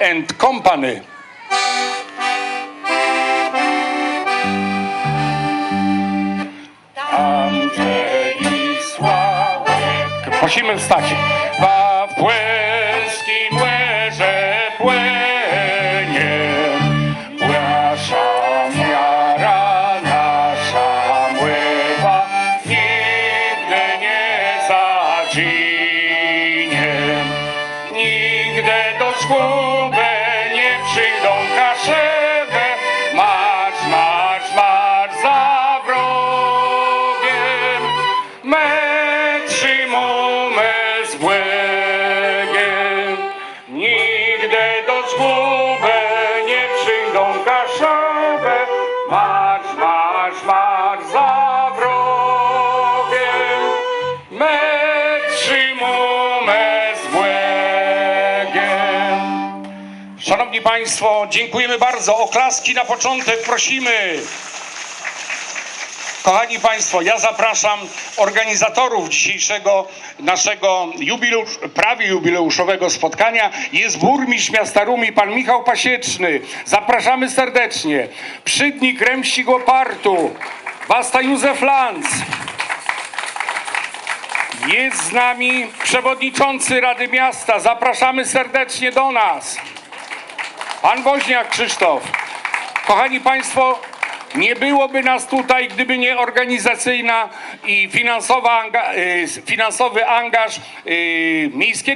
and Company. Andrzej Sławek. Prosimy wstać. Wa w płyskim łyże płynie. Nasza miara, nasza mływa nigdy nie zaginie. Nigdy do zguby nie przyjdą kaszewe. Marsz, marsz, marsz za wrogiem. My trzymamy z błędem. Nigdy do zguby Szanowni Państwo, dziękujemy bardzo. Oklaski na początek prosimy. Kochani Państwo, ja zapraszam organizatorów dzisiejszego naszego jubileusz, prawie jubileuszowego spotkania. Jest burmistrz miasta Rumi, pan Michał Pasieczny. Zapraszamy serdecznie. Przydnik Remścig Opartu, Basta Józef Lanz. Jest z nami przewodniczący Rady Miasta. Zapraszamy serdecznie do nas. Pan Woźniak Krzysztof. Kochani Państwo, nie byłoby nas tutaj, gdyby nie organizacyjna i finansowa, y, finansowy angaż y, Miejskiego